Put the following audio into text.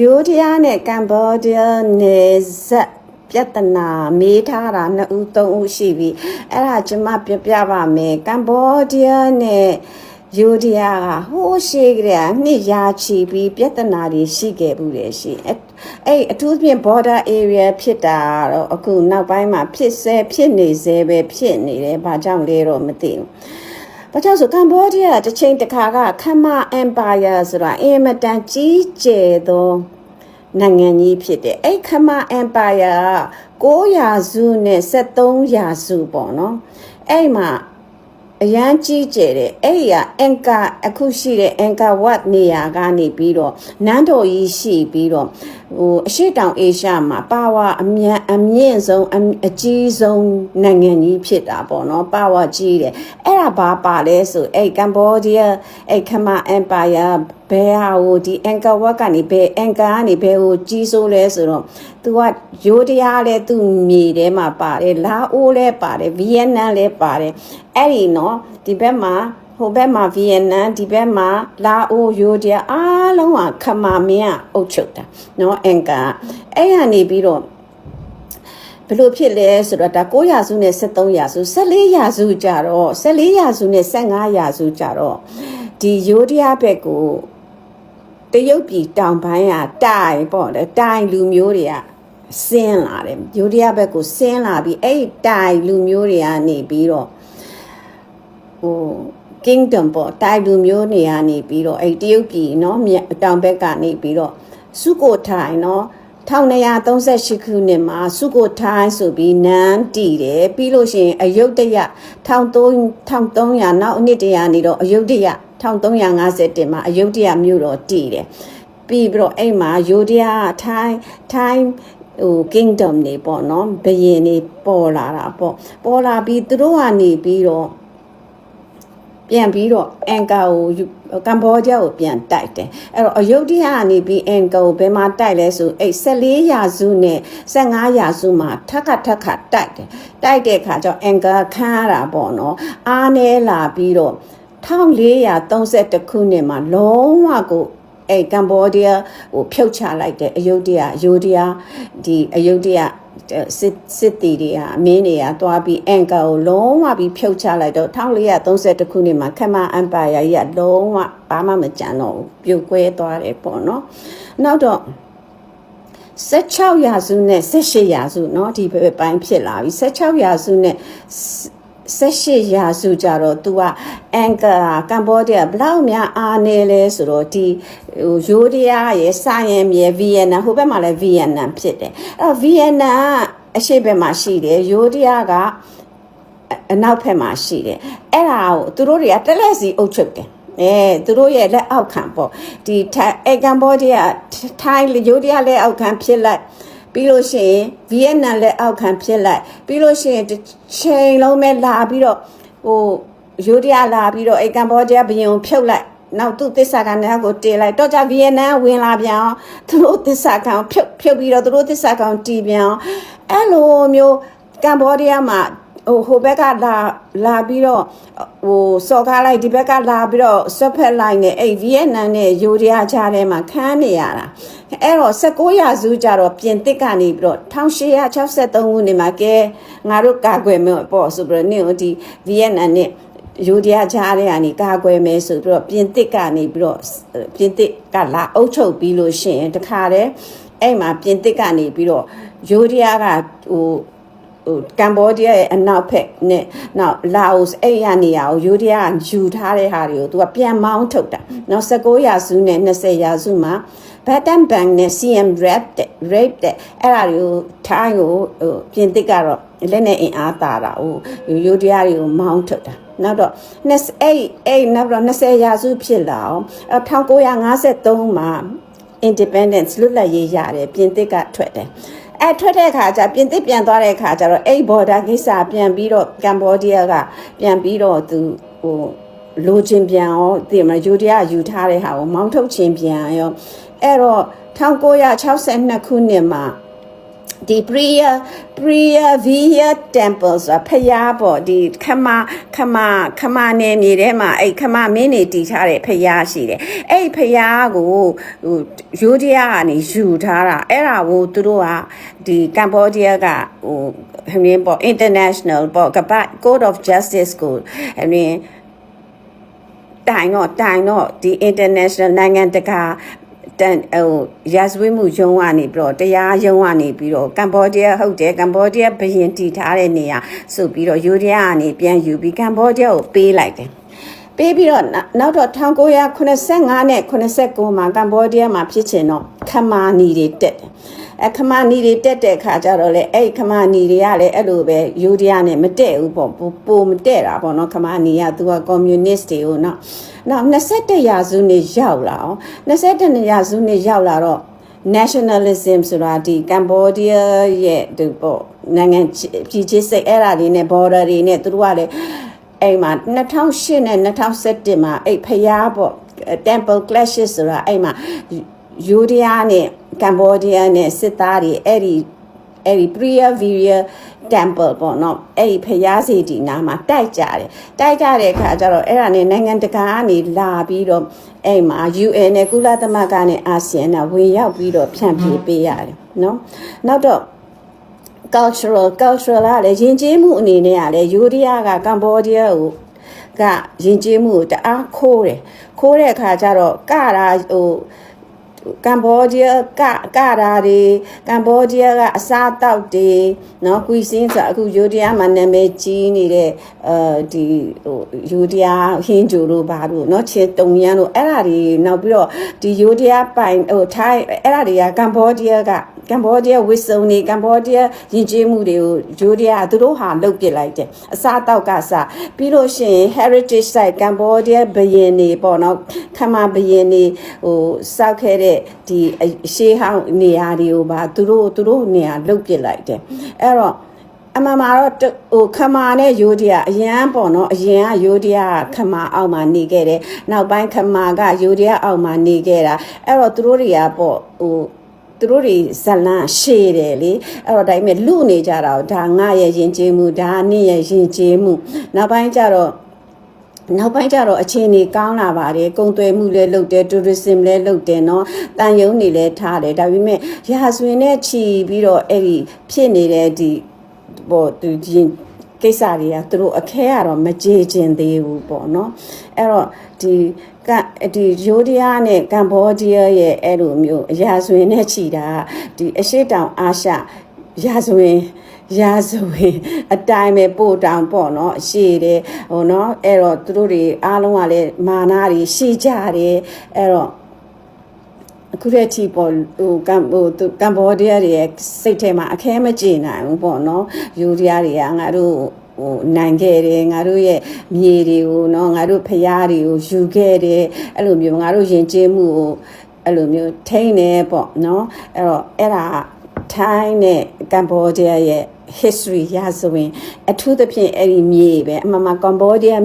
ယူဒီးယားနဲ့ကမ်ဘောဒီးယားနယ်စပ်ပြဿနာမေးထားတာနှစ်ဦးသုံးဦးရှိပြီအဲ့ဒါကျွန်မပြပြပါမယ်ကမ်ဘောဒီးယားနဲ့ယူဒီးယားကဟိုးရှိကြတဲ့နှစ်ရာချီပြီးပြဿနာတွေရှိခဲ့ဘူးလေရှိအဲ့အဲ့အထူးသဖြင့် border area ဖြစ်တာတော့အခုနောက်ပိုင်းမှာဖြစ်ဆဲဖြစ်နေဆဲပဲဖြစ်နေတယ်ဘာကြောင့်လဲတော့မသိဘူး ဘာကြောင့်ဆိုကမ်ဘောဒီးယားတစ်ချိန်တစ်ခါကခမအမ်ပါယာဆိုတာအင်မတန်ကြီးကျယ်သောနိုင်ငံကြီးဖြစ်တယ်အဲ့ခမအမ်ပါယာက9ရာစုနဲ့73ရာစုပေါ့နော်အဲ့မှာ အရန်ကြီးကျယ်တယ်အဲ့ဒီကအင်ကာအခုရှိတဲ့အင်ကာဝတ်နေရာကနေပြီးတော့နန်းတော်ကြီးရှိပြီးတော့ဟိုအရှိတောင်အေရှားမှာပါဝါအမြတ်အမြင့်ဆုံးအအကြီးဆုံးနိုင်ငံကြီးဖြစ်တာပေါ့နော်ပါဝါကြီးတယ်အဲ့ဒါဘာပါလဲဆိုအဲ့ကမ်ဘောဒီးယားအဲ့ခမအမ်ပါယာဘယ်ဟာဟိုဒီအင်ကာဝတ်ကနေဘယ်အင်ကာကနေဘယ်ဟိုကြီးစိုးလဲဆိုတော့ तू ကရိုးတရားလဲသူ့မြေထဲမှာပါတယ်လာအိုလဲပါတယ်ဗီယက်နမ်လဲပါတယ်အဲ့ဒီနော်ဒီဘက်မှာဟိုဘက်မှာဗီယက်နမ်ဒီဘက်မှာလာအိုယိုဒီယာအားလုံးကခမာမင်းကအုပ်ချုပ်တာနော်အင်ကာအဲ့ရနေပြီးတော့ဘယ်လိုဖြစ်လဲဆိုတော့ဒါ9ရာစုနဲ့73ရာစု14ရာစုကြတော့14ရာစုနဲ့15ရာစုကြတော့ဒီယိုဒီယာဘက်ကို တရုတ်ပြည်တောင်ပိုင်းကတိုင်ပေါ့လေတိုင်လူမျိုးတွေကဆင်းလာတယ်ယိုဒီယာဘက်ကိုဆင်းလာပြီးအဲ့ဒီတိုင်လူမျိုးတွေကနေပြီးတော့ဟို kingdom ပေါ့တိုင်လူမျိုးနေရာနေပြီးတော့အဲ့တရုတ်ပြည်เนาะမြေတောင်ဘက်ကနေပြီးတော့စုကိုထိုင်เนาะ1238ခုနှစ်မှာစုကိုထိုင်းဆိုပြီးနန်းတည်တယ်ပြီးလို့ရှိရင်အယုဒ္ဓယ1300နောက်အနှစ်တရာနေတော့အယုဒ္ဓယ 1351မှာအယုဒ္ဓယမြို့တော်တည်တယ်ပြီးပြီးတော့အဲ့မှာယိုဒီယာထိုင်းထိုင်းဟို kingdom နေပေါ့နော်ဘယင်နေပေါ်လာတာပေါ့ပေါ်လာပြီးသူတို့ကနေပြီးတော့ပြန်ပြီးတော့အန်ကာကိုယူကမ်ဘောဒီးယားကိုပြန်တိုက်တယ်အဲ့တော့အယုဒ္ဓယကနေပြီးအန်ကာကိုဘယ်မှာတိုက်လဲဆိုအဲ့14ရာစုနဲ့15ရာစုမှာထပ်ခါထပ်ခါတိုက်တယ်တိုက်တဲ့အခါကျတော့အန်ကာခန်းရတာပေါ့နော်အားနေလာပြီးတော့ 1432ခုနှစ်မှာလုံးဝကိုအဲ့ကမ်ဘောဒီးယားဟိုဖြုတ်ချလိုက်တယ်အယုဒ္ဓယအယုဒ္ဓယဒီအယုဒ္ဓယစစ်စစ်တီတွေဟာအမင်းတွေကတွားပြီးအန်ကာကိုလုံးဝပြီးဖြုတ်ချလိုက်တော့1432ခုနှစ်မှာခမအမ်ပါယာကြီးကလုံးဝဘာမှမကြံတော့ဘူးပြုတ်ကွဲသွားတယ်ပေါ့နော်နောက်တော့16ရာစုနဲ့18ရာစုเนาะဒီဘက်ပိုင်းဖြစ်လာပြီ16ရာစုနဲ့ 18ရာစုကြတော့ तू ကအန်ကာကမ်ဘောဒီးယားဘလောက်များအားနေလဲဆိုတော့ဒီဟိုယိုဒီယာရဲ့စာယမ်ရဲ့ဗီယက်နမ်ဟိုဘက်မှာလည်းဗီယက်နမ်ဖြစ်တယ်အဲ့တော့ဗီယက်နမ်ကအရှေ့ဘက်မှာရှိတယ်ယိုဒီယာကအနောက်ဘက်မှာရှိတယ်အဲ့ဒါကိုသူတို့တွေကတက်လက်စီအုပ်ချုပ်တယ်အဲသူတို့ရဲ့လက်အောက်ခံပေါ့ဒီအဲကမ်ဘောဒီးယားထိုင်းယိုဒီယာလက်အောက်ခံဖြစ်လိုက် ပြီးလို့ရှိရင်ဗီယက်နမ်လက်အောက်ခံဖြစ်လိုက်ပြီးလို့ရှိရင်တစ်ချိန်လုံးပဲလာပြီးတော့ဟိုယိုဒီယာလာပြီးတော့အဲကမ်ဘောဒီးယားဘယံကိုဖြုတ်လိုက်နောက်သူ့သစ္စာကနဲ့ကိုတေးလိုက်တော့ကြဗီယက်နမ်ဝင်လာပြန်အောင်သူတို့သစ္စာကံဖြုတ်ဖြုတ်ပြီးတော့သူတို့သစ္စာကံတီးပြန်အောင်အဲ့လိုမျိုးကမ်ဘောဒီးယားမှာ ဟိုဟိုဘက်ကလာလာပြီးတော့ဟိုစော်ကားလိုက်ဒီဘက်ကလာပြီးတော့ဆွတ်ဖက်လိုက်နဲ့အဲ့ဗီယက်နမ်နဲ့ယူရီးယားခြားထဲမှာခန်းနေရတာအဲ့တော့16ရာစုကြတော့ပြင်သစ်ကနေပြီးတော့1863ခုနှစ်မှာကဲငါတို့ကာကွယ်မယ်ပေါ့ဆိုပြီးတော့နင့်ဒီဗီယက်နမ်နဲ့ယူဒီးယားခြားတဲ့ကနေကာကွယ်မယ်ဆိုပြီးတော့ပြင်သစ်ကနေပြီးတော့ပြင်သစ်ကလာအုပ်ချုပ်ပြီးလို့ရှိရင်တခါတည်းအဲ့မှာပြင်သစ်ကနေပြီးတော့ယူဒီးယားကဟို ဟိုကမ်ဘောဒီးယားရဲ့အနောက်ဖက်နဲ့နောက်လာအိုအဲ့ရနေရာကိုယူဒီးယားယူထားတဲ့ဟာတွေကိုသူကပြန်မောင်းထုတ်တာနောက်19ရာစုနဲ့20ရာစုမှာ Batten Bank နဲ့ CM Rap တဲ့ Rape တဲ့အဲ့ဒါတွေကိုထိုင်းကိုဟိုပြင်သစ်ကတော့လက်နဲ့အင်အားတာတာဟိုယူဒီးယားတွေကိုမောင်းထုတ်တာနောက်တော့20အဲ့အဲ့နောက်တော့20ရာစုဖြစ်လာအောင်1953မှာ independence လွတ်လပ်ရေးရတယ်ပြင်သစ်ကထွက်တယ် အဲထွက်တဲ့အခါကျပြင်သစ်ပြန်သွားတဲ့အခါကျတော့အဲ့ border ကိစ္စပြန်ပြီးတော့ကမ်ဘောဒီးယားကပြန်ပြီးတော့သူဟိုလိုချင်ပြန်ရောဒီမှာယူဒီးယားယူထားတဲ့ဟာကိုမောင်းထုတ်ခြင်းပြန်ရောအဲ့တော့1962ခုနှစ်မှာ ဒီ Priya Priya Via Temple ဆိုတာဖျားပေါ့ဒီခမခမခမနယ်မြေထဲမှာအဲ့ခမမင်းနေတည်ထားတဲ့ဖျားရှိတယ်အဲ့ဖျားကိုဟိုယူဒီယာကနေယူထားတာအဲ့ဒါကိုသူတို့ကဒီကမ်ဘောဒီးယားကဟိုဟိုင်းပေါ့ international ပေါ့ကပတ် Code of Justice ကိုဟိုင်းတိုင်တော့တိုင်တော့ဒီ international နိုင်ငံတကာ တန်ဟိုရာဇဝတ်မှုရုံးကနေပြီးတော့တရားရုံးကနေပြီးတော့ကမ္ဘောဒီးယားဟုတ်တယ်ကမ္ဘောဒီးယားဘရင်တည်ထားတဲ့နေရာဆိုပြီးတော့ယူရီးယားကနေပြန်ယူပြီးကမ္ဘောဒီးယားကိုပေးလိုက်တယ်ပေးပြီးတော့နောက်နောက်တော့1985နဲ့89မှာကမ္ဘောဒီးယားမှာဖြစ်ချင်တော့ခမာနီတွေတက်တယ် အဲခမာနီတွေတက်တဲ့ခါကျတော့လေအဲ့ခမာနီတွေကလည်းအဲ့လိုပဲယူရီးယားနဲ့မတက်ဘူးပေါ့ပိုပိုမတက်တာပေါ့နော်ခမာနီကသူကကွန်မြူနစ်တွေကိုနော်နောက်21ရာစုနှစ်ရောက်လာအောင်21ရာစုနှစ်ရောက်လာတော့ nationalism ဆိုတာဒီကမ်ဘောဒီးယားရဲ့ဒီပေါ့နိုင်ငံပြည်ချစ်စိတ်အဲ့ဒါလေးနဲ့ border တွေနဲ့သူတို့ကလည်းအဲ့မှာ2008နဲ့2017မှာအဲ့ဖျားပေါ့ temple clashes ဆိုတာအဲ့မှာယူရီးယားနဲ့ ကမ်ဘောဒီးယားနဲ့စစ်သားတွေအဲ့ဒီအဲ့ဒီ Priya Virya Temple ပေါ့နော်အဲ့ဒီဖျားစီတီနာမှာတိုက်ကြတယ်တိုက်ကြတဲ့အခါကျတော့အဲ့ဒါနဲ့နိုင်ငံတကာကနေလာပြီးတော့အဲ့မှာ UN နဲ့ကုလသမဂ္ဂနဲ့အာဆီယံကဝင်ရောက်ပြီးတော့ဖြန့်ဖြေးပေးရတယ်နော်နောက်တော့ cultural cultural ကလည်းယဉ်ကျေးမှုအနေနဲ့ကလည်းယူရီးယားကကမ္ဘောဒီးယားကိုကယဉ်ကျေးမှုကိုတအားခိုးတယ်ခိုးတဲ့အခါကျတော့ကတာဟို ကမ်ဘောဒီးယားကကတာတွေကမ်ဘောဒီးယားကအစားတောက်တွေနော်ကွီစင်းဆိုအခုယိုဒီးယားမှာနာမည်ကြီးနေတဲ့အဲဒီဟိုယိုဒီးယားဟင်းဂျိုတို့ဘာတို့နော်ချေတုံရန်တို့အဲ့ဒါတွေနောက်ပြီးတော့ဒီယိုဒီးယားပိုင်ဟိုထိုင်းအဲ့ဒါတွေကကမ်ဘောဒီးယားကကမ်ဘောဒီးယားဝစ်စုံတွေကမ်ဘောဒီးယားယဉ်ကျေးမှုတွေကိုယိုဒီးယားသူတို့ဟာလုတ်ပစ်လိုက်တယ်အစားတောက်ကစပြီးလို့ရှိရင် heritage site ကမ်ဘောဒီးယားဘယင်တွေပေါ့နော်ခမာဘယင်တွေဟိုစောက်ခဲ့တဲ့ဒီအရှေးဟောင်းနေရာတွေကိုပါသူတို့သူတို့နေရာလုတ်ပစ်လိုက်တယ်အဲ့တော့အမှန်မှာတော့တဟိုခမာနဲ့ယိုဒီယာအရန်ပေါ့နော်အရင်ကယိုဒီယာခမာအောက်မှာနေခဲ့တယ်နောက်ပိုင်းခမာကယိုဒီယာအောက်မှာနေခဲ့တာအဲ့တော့သူတို့တွေကပေါ့ဟိုသူတို့တွေဇလန်းရှည်တယ်လေအဲ့တော့ဒါပေမဲ့လူနေကြတာဒါငါရဲ့ယဉ်ကျေးမှုဒါနင့်ရဲ့ယဉ်ကျေးမှုနောက်ပိုင်းကျတော့ နောက်ပိုင်းကျတော့အခြေအနေကောင်းလာပါတယ်ကုန်သွယ်မှုလည်းလုပ်တယ် tourism လည်းလုပ်တယ်เนาะတန်ယုံနေလည်းထားတယ်ဒါပေမဲ့ရာဇဝင်နဲ့ချီပြီးတော့အဲ့ဒီဖြစ်နေတဲ့ဒီပေါ့သူရင်ကိစ္စတွေကသူတို့အခဲကတော့မကြေကျင်သေးဘူးပေါ့เนาะအဲ့တော့ဒီကဒီယိုဒီးယားနဲ့ကမ်ဘောဒီးယားရဲ့အဲ့လိုမျိုးရာဇဝင်နဲ့ချီတာဒီအရှိတောင်အာရှရာဇဝင် ရာဇဝင်အတိုင်းပဲပို့တောင်ပေါ့နော်ရှည်တယ်ဟိုနော်အဲ့တော့သူတို့တွေအားလုံးကလည်းမာနာတွေရှည်ကြတယ်အဲ့တော့အခုတည်းထိပေါ့ဟိုကမ်ဟိုကမ်ဘောဒီးယားတွေရဲ့စိတ်ထဲမှာအခဲမကြေနိုင်ဘူးပေါ့နော်ယူရီးယားတွေကငါတို့ဟိုနိုင်ခဲ့တယ်ငါတို့ရဲ့မြေတွေကိုเนาะငါတို့ဖျားတွေကိုယူခဲ့တယ်အဲ့လိုမျိုးငါတို့ယဉ်ကျေးမှုကိုအဲ့လိုမျိုးထိန်းနေပေါ့เนาะအဲ့တော့အဲ့ဒါထိုင်းနဲ့ကမ်ဘောဒီးယားရဲ့ history ရဆိုရင်အထူးသဖြင့်အဲ့ဒီမြေပဲအမှန်မှကမ်ဘောဒီးယား